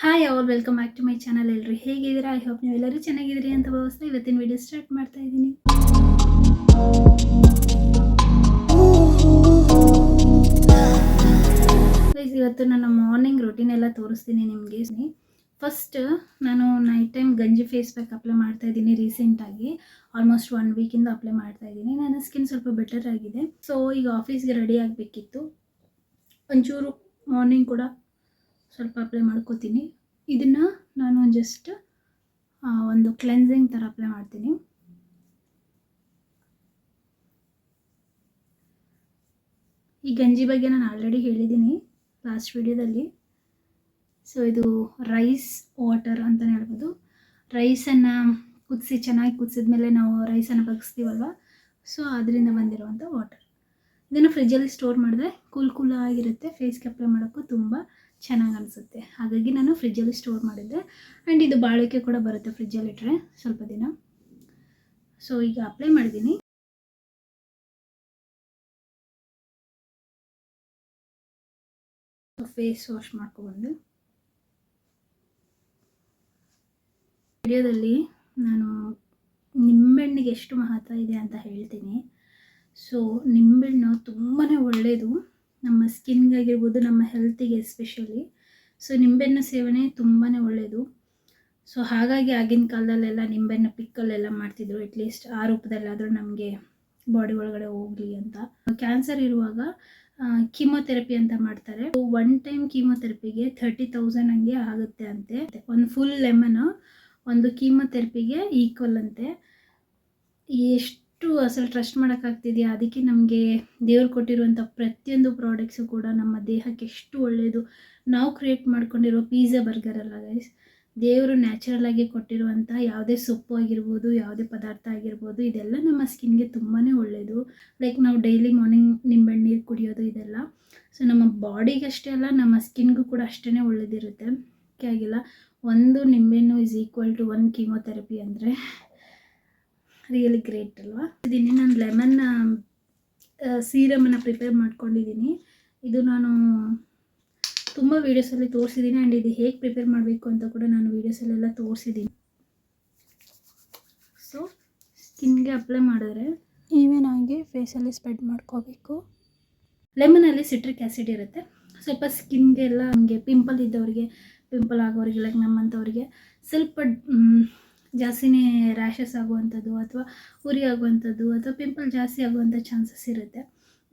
Hi ಅವ್ರು welcome back to my channel ಎಲ್ಲರೂ ಹೇಗಿದ್ದೀರಾ? ಐ ಹೋಪ್ ನೀವೆಲ್ಲರೂ ಚೆನ್ನಾಗಿದ್ದೀರಿ ಅಂತ ಭಾವಿಸ್ತಾ ಇವತ್ತಿನ ವಿಡಿಯೋ ಸ್ಟಾರ್ಟ್ ಮಾಡ್ತಾ ಇದ್ದೀನಿ. ಇವತ್ತು ನನ್ನ ಮಾರ್ನಿಂಗ್ ರೊಟೀನ್ ಎಲ್ಲ ತೋರಿಸ್ತೀನಿ ನಿಮಗೆ. ಫಸ್ಟ್ ನಾನು ನೈಟ್ ಟೈಮ್ ಗಂಜಿ ಫೇಸ್ ಪ್ಯಾಕ್ ಅಪ್ಲೈ ಮಾಡ್ತಾ ಇದ್ದೀನಿ ರೀಸೆಂಟಾಗಿ ಆಲ್ಮೋಸ್ಟ್ ಒನ್ ವೀಕಿಂದ ಅಪ್ಲೈ ಮಾಡ್ತಾ ಇದ್ದೀನಿ. ನನ್ನ ಸ್ಕಿನ್ ಸ್ವಲ್ಪ ಬೆಟರ್ ಆಗಿದೆ. ಸೊ ಈಗ ಆಫೀಸ್ಗೆ ರೆಡಿ ಆಗಬೇಕಿತ್ತು. ಒಂಚೂರು ಮಾರ್ನಿಂಗ್ ಕೂಡ ಸ್ವಲ್ಪ ಅಪ್ಲೈ ಮಾಡ್ಕೋತೀನಿ. ಇದನ್ನು ನಾನು ಜಸ್ಟ್ ಒಂದು ಕ್ಲೆನ್ಸಿಂಗ್ ಥರ ಅಪ್ಲೈ ಮಾಡ್ತೀನಿ. ಈ ಗಂಜಿ ಬಗ್ಗೆ ನಾನು ಆಲ್ರೆಡಿ ಹೇಳಿದ್ದೀನಿ ಲಾಸ್ಟ್ ವಿಡಿಯೋದಲ್ಲಿ ಸೊ ಇದು ರೈಸ್ ವಾಟರ್ ಅಂತಲೇ ಹೇಳ್ಬೋದು. ರೈಸನ್ನು ಕುದಿಸಿ, ಚೆನ್ನಾಗಿ ಕುದಿಸಿದ ಮೇಲೆ ನಾವು ರೈಸನ್ನು ಬಗ್ಸ್ತೀವಲ್ವ? ಸೊ ಅದರಿಂದ ಬಂದಿರುವಂಥ ವಾಟರ್ ಇದನ್ನು ಫ್ರಿಜ್ಜಲ್ಲಿ ಸ್ಟೋರ್ ಮಾಡಿದ್ರೆ ಕೂಲ್ ಕೂಲ್ ಆಗಿರುತ್ತೆ. ಫೇಸ್ಗೆ ಅಪ್ಲೈ ಮಾಡೋಕ್ಕೂ ತುಂಬ ಚೆನ್ನಾಗಿ ಅನಿಸುತ್ತೆ. ಹಾಗಾಗಿ ನಾನು ಫ್ರಿಜ್ಜಲ್ಲಿ ಸ್ಟೋರ್ ಮಾಡಿದ್ದೆ. ಆ್ಯಂಡ್ ಇದು ಬಾಳಿಕೆ ಕೂಡ ಬರುತ್ತೆ ಫ್ರಿಜ್ಜಲ್ಲಿ ಇಟ್ಟರೆ ಸ್ವಲ್ಪ ದಿನ. ಸೊ ಈಗ ಅಪ್ಲೈ ಮಾಡಿದ್ದೀನಿ. ಫೇಸ್ ವಾಶ್ ಮಾಡ್ಕೊಬಂದು ವಿಡಿಯೋದಲ್ಲಿ ನಾನು ನಿಂಬೆಹಣ್ಣಿಗೆ ಎಷ್ಟು ಮಹತ್ವ ಇದೆ ಅಂತ ಹೇಳ್ತೀನಿ. ಸೊ ನಿಂಬೆಹಣ್ಣು ತುಂಬಾ ಒಳ್ಳೆಯದು ನಮ್ಮ ಸ್ಕಿನ್ಗಾಗಿರ್ಬೋದು ನಮ್ಮ ಹೆಲ್ತಿಗೆ ಎಸ್ಪೆಷಲಿ. ಸೊ, ನಿಂಬೆಹಣ್ಣು ಸೇವನೆ ತುಂಬಾ ಒಳ್ಳೆಯದು ಸೊ, ಹಾಗಾಗಿ ಆಗಿನ ಕಾಲದಲ್ಲೆಲ್ಲ ನಿಂಬೆಹಣ್ಣು ಪಿಕ್ಕಲ್ಲೆಲ್ಲ ಮಾಡ್ತಿದ್ರು. ಅಟ್ಲೀಸ್ಟ್ ಆ ರೂಪದಲ್ಲಾದರೂ ನಮಗೆ ಬಾಡಿ ಒಳಗಡೆ ಹೋಗಲಿ ಅಂತ. ಕ್ಯಾನ್ಸರ್ ಇರುವಾಗ ಕೀಮೋಥೆರಪಿ ಅಂತ ಮಾಡ್ತಾರೆ. ಒನ್ ಟೈಮ್ ಕೀಮೋಥೆರಪಿಗೆ ಥರ್ಟಿ ತೌಸಂಡ್ ಹಂಗೆ ಆಗುತ್ತೆ ಅಂತೆ. ಒಂದು ಫುಲ್ ಲೆಮನ್ ಒಂದು ಕೀಮೋಥೆರಪಿಗೆ ಈಕ್ವಲ್ ಅಂತೆ. ಎಷ್ಟು ಅಸಲು ಟ್ರಸ್ಟ್ ಮಾಡೋಕ್ಕಾಗ್ತಿದೆಯಾ ಅದಕ್ಕೆ ನಮಗೆ ದೇವ್ರು ಕೊಟ್ಟಿರುವಂಥ ಪ್ರತಿಯೊಂದು ಪ್ರಾಡಕ್ಟ್ಸು ಕೂಡ ನಮ್ಮ ದೇಹಕ್ಕೆ ಎಷ್ಟು ಒಳ್ಳೆಯದು ನಾವು ಕ್ರಿಯೇಟ್ ಮಾಡ್ಕೊಂಡಿರೋ ಬರ್ಗರ್ ಅಲ್ಲ ಗೈಸ್ ದೇವರು ನ್ಯಾಚುರಲ್ ಆಗಿ ಕೊಟ್ಟಿರುವಂಥ ಯಾವುದೇ ಸೊಪ್ಪು ಆಗಿರ್ಬೋದು, ಯಾವುದೇ ಪದಾರ್ಥ ಆಗಿರ್ಬೋದು, ಇದೆಲ್ಲ ನಮ್ಮ ಸ್ಕಿನ್ಗೆ ತುಂಬಾ ಒಳ್ಳೆಯದು ಲೈಕ್ ನಾವು ಡೈಲಿ ಮಾರ್ನಿಂಗ್ ನಿಂಬೆಹಣ್ಣು ನೀರು ಕುಡಿಯೋದು ಇದೆಲ್ಲ. ಸೊ ನಮ್ಮ ಬಾಡಿಗೆ ಅಷ್ಟೇ ಅಲ್ಲ, ನಮ್ಮ ಸ್ಕಿನ್ಗೂ ಕೂಡ ಅಷ್ಟೇ ಒಳ್ಳೆಯದಿರುತ್ತೆ ಆಗಿಲ್ಲ. ಒಂದು ನಿಂಬೆಹಣ್ಣು is equal to one chemotherapy ಅಂದರೆ ರಿಯಲಿ ಗ್ರೇಟ್ ಅಲ್ವಾ? ಇದೀನಿ ನಾನು ಲೆಮನ್ ಸೀರಮನ್ನು ಪ್ರಿಪೇರ್ ಮಾಡ್ಕೊಂಡಿದ್ದೀನಿ. ಇದು ನಾನು ತುಂಬ ವೀಡಿಯೋಸಲ್ಲಿ ತೋರಿಸಿದ್ದೀನಿ ಆ್ಯಂಡ್ ಇದು ಹೇಗೆ ಪ್ರಿಪೇರ್ ಮಾಡಬೇಕು ಅಂತ ಕೂಡ ನಾನು ವೀಡಿಯೋಸಲ್ಲೆಲ್ಲ ತೋರಿಸಿದ್ದೀನಿ. ಸೊ ಸ್ಕಿನ್ಗೆ ಅಪ್ಲೈ ಮಾಡಿದ್ರೆ ಈವನ್ ಆಗಿ ಫೇಸಲ್ಲಿ ಸ್ಪ್ರೆಡ್ ಮಾಡ್ಕೋಬೇಕು. ಲೆಮನಲ್ಲಿ ಸಿಟ್ರಿಕ್ ಆ್ಯಸಿಡ್ ಇರುತ್ತೆ. ಸ್ವಲ್ಪ ಸ್ಕಿನ್ಗೆಲ್ಲ ಹಂಗೆ ಪಿಂಪಲ್ ಇದ್ದವರಿಗೆ ಪಿಂಪಲ್ ಆಗೋರಿಗೆ ಲೈಕ್ ನಮ್ಮಂಥವ್ರಿಗೆ ಸ್ವಲ್ಪ ಜಾಸ್ತಿನೇ ರ್ಯಾಷಸ್ ಆಗುವಂಥದ್ದು ಅಥವಾ ಉರಿ ಆಗುವಂಥದ್ದು ಅಥವಾ ಪಿಂಪಲ್ ಜಾಸ್ತಿ ಆಗುವಂಥ ಚಾನ್ಸಸ್ ಇರುತ್ತೆ.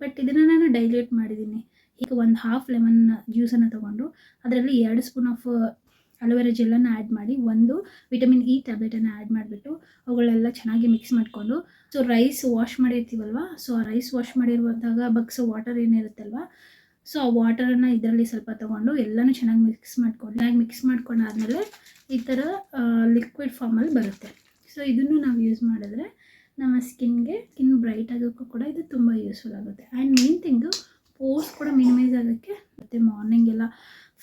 ಬಟ್ ಇದನ್ನು ನಾನು ಡೈಲ್ಯೂಟ್ ಮಾಡಿದ್ದೀನಿ. ಈಗ ಒಂದು ಹಾಫ್ ಲೆಮನ್ ಜ್ಯೂಸನ್ನು ತೊಗೊಂಡು ಅದರಲ್ಲಿ ಎರಡು ಸ್ಪೂನ್ ಆಫ್ ಅಲೋವೆರಾ ಜೆಲ್ಲನ್ನು ಆ್ಯಡ್ ಮಾಡಿ ಒಂದು ವಿಟಮಿನ್ ಇ ಟ್ಯಾಬ್ಲೆಟನ್ನು ಆ್ಯಡ್ ಮಾಡಿಬಿಟ್ಟು ಅವುಗಳೆಲ್ಲ ಚೆನ್ನಾಗಿ ಮಿಕ್ಸ್ ಮಾಡಿಕೊಂಡು ಸೊ ರೈಸ್ ವಾಶ್ ಮಾಡಿರ್ತೀವಲ್ವ? ಸೊ ಆ ರೈಸ್ ವಾಶ್ ಮಾಡಿರುವಂತಾಗ ಬಗ್ಸೋ ವಾಟರ್ ಏನಿರುತ್ತಲ್ವ? ಸೊ ಆ ವಾಟರನ್ನು ಇದರಲ್ಲಿ ಸ್ವಲ್ಪ ತೊಗೊಂಡು ಎಲ್ಲನೂ ಚೆನ್ನಾಗಿ ಮಿಕ್ಸ್ ಮಾಡ್ಕೊಂಡು, ಚೆನ್ನಾಗಿ ಮಿಕ್ಸ್ ಮಾಡ್ಕೊಂಡಾದ್ಮೇಲೆ ಈ ಥರ ಲಿಕ್ವಿಡ್ ಫಾರ್ಮಲ್ಲಿ ಬರುತ್ತೆ. ಸೊ ಇದನ್ನು ನಾವು ಯೂಸ್ ಮಾಡಿದ್ರೆ ನಮ್ಮ ಸ್ಕಿನ್ಗೆ ಸ್ಕಿನ್ ಬ್ರೈಟ್ ಆಗೋಕ್ಕೂ ಕೂಡ ಇದು ತುಂಬ ಯೂಸ್ಫುಲ್ ಆಗುತ್ತೆ. ಆ್ಯಂಡ್ ಮೇನ್ ಥಿಂಗು ಪೋರ್ಸ್ ಕೂಡ ಮಿನಿಮೈಸ್ ಆಗೋಕ್ಕೆ ಮತ್ತು ಮಾರ್ನಿಂಗ್ ಎಲ್ಲ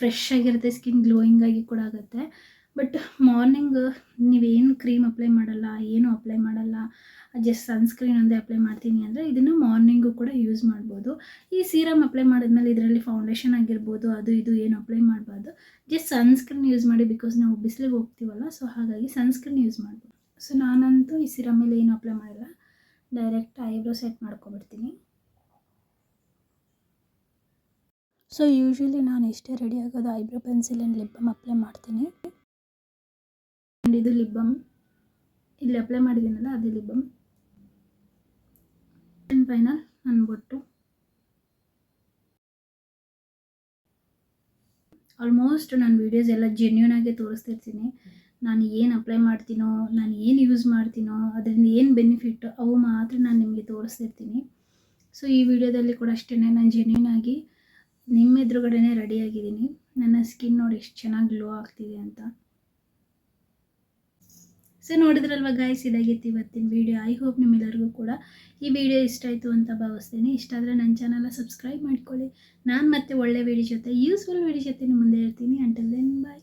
ಫ್ರೆಶ್ ಆಗಿರುತ್ತೆ ಸ್ಕಿನ್ ಗ್ಲೋಯಿಂಗ್ ಆಗಿ ಕೂಡ ಆಗುತ್ತೆ. ಬಟ್ ಮಾರ್ನಿಂಗ್ ನೀವೇನು ಕ್ರೀಮ್ ಅಪ್ಲೈ ಮಾಡಲ್ಲ, ಏನು ಅಪ್ಲೈ ಮಾಡಲ್ಲ ಜಸ್ಟ್ ಸನ್ಸ್ಕ್ರೀನ್ ಒಂದೇ ಅಪ್ಲೈ ಮಾಡ್ತೀನಿ ಅಂದರೆ ಇದನ್ನು ಮಾರ್ನಿಂಗು ಕೂಡ ಯೂಸ್ ಮಾಡ್ಬೋದು. ಈ ಸೀರಮ್ ಅಪ್ಲೈ ಮಾಡಿದ್ಮೇಲೆ ಇದರಲ್ಲಿ ಫೌಂಡೇಶನ್ ಆಗಿರ್ಬೋದು, ಅದು ಇದು ಏನು ಅಪ್ಲೈ ಮಾಡಬಾರ್ದು. ಜಸ್ಟ್ ಸನ್ಸ್ಕ್ರೀನ್ ಯೂಸ್ ಮಾಡಿ ಬಿಕಾಸ್ ನಾವು ಬಿಸಿಲಿಗೆ ಹೋಗ್ತೀವಲ್ಲ ಸೊ ಹಾಗಾಗಿ ಸನ್ಸ್ಕ್ರೀನ್ ಯೂಸ್ ಮಾಡ್ಬೋದು. ಸೊ ನಾನಂತೂ ಈ ಸೀರಮ್ ಮೇಲೆ ಏನು ಅಪ್ಲೈ ಮಾಡಿಲ್ಲ. ಡೈರೆಕ್ಟ್ ಐಬ್ರೋ ಸೆಟ್ ಮಾಡ್ಕೊಬಿಡ್ತೀನಿ. ಸೊ ಯೂಶ್ವಲಿ ನಾನು ಎಷ್ಟೇ ರೆಡಿ ಆಗೋದು eyebrow pencil and lip apply ಮಾಡ್ತೀನಿ. ಇದು ಲಿಪ್ ಬಾಮ್ ಇಲ್ಲಿ ಅಪ್ಲೈ ಮಾಡಿದ್ದೀನಲ್ಲ ಅದು ಲಿಪ್ ಬಾಮ್ ಫೈನಲ್ ನನ್ನ ಬೊಟ್ಟು. ಆಲ್ಮೋಸ್ಟ್ ನಾನು ವೀಡಿಯೋಸ್ ಎಲ್ಲ ಜೆನ್ಯೂನ್ ಆಗಿ ತೋರಿಸ್ತಿರ್ತೀನಿ ನಾನು ಏನು ಅಪ್ಲೈ ಮಾಡ್ತೀನೋ, ನಾನು ಏನು ಯೂಸ್ ಮಾಡ್ತೀನೋ, ಅದರಿಂದ ಏನು ಬೆನಿಫಿಟ್ ಅವು ಮಾತ್ರ ನಾನು ನಿಮಗೆ ತೋರಿಸ್ತಿರ್ತೀನಿ ಸೊ ಈ ವಿಡಿಯೋದಲ್ಲಿ ಕೂಡ ಅಷ್ಟೇ ನಾನು ಜೆನ್ಯೂನ್ ಆಗಿ ನಿಮ್ಮ ಎದುರುಗಡೆನೇ ರೆಡಿಯಾಗಿದ್ದೀನಿ ನನ್ನ ಸ್ಕಿನ್ ನೋಡಿ ಎಷ್ಟು ಚೆನ್ನಾಗಿ ಗ್ಲೋ ಆಗ್ತಿದೆ ಅಂತ. ಸೊ ನೋಡಿದ್ರಲ್ವ ಗಾಯ್ಸ್ ಇದಾಗಿತ್ತು ಇವತ್ತಿನ ವಿಡಿಯೋ ಐ ಹೋಪ್ ನಿಮ್ಮೆಲ್ಲರಿಗೂ ಕೂಡ ಈ ವಿಡಿಯೋ ಇಷ್ಟ ಆಯಿತು ಅಂತ ಭಾವಿಸ್ತೀನಿ. ಇಷ್ಟ ಆದರೆ ನನ್ನ ಚಾನಲ್ನ ಸಬ್ಸ್ಕ್ರೈಬ್ ಮಾಡ್ಕೊಳ್ಳಿ. ನಾನು ಮತ್ತೆ ಒಳ್ಳೆ ವಿಡಿಯೋ ಜೊತೆ ಯೂಸ್ಫುಲ್ ವಿಡಿಯೋ ಜೊತೆ ನಿಮ್ಮ ಮುಂದೆ ಇರ್ತೀನಿ. Until then bye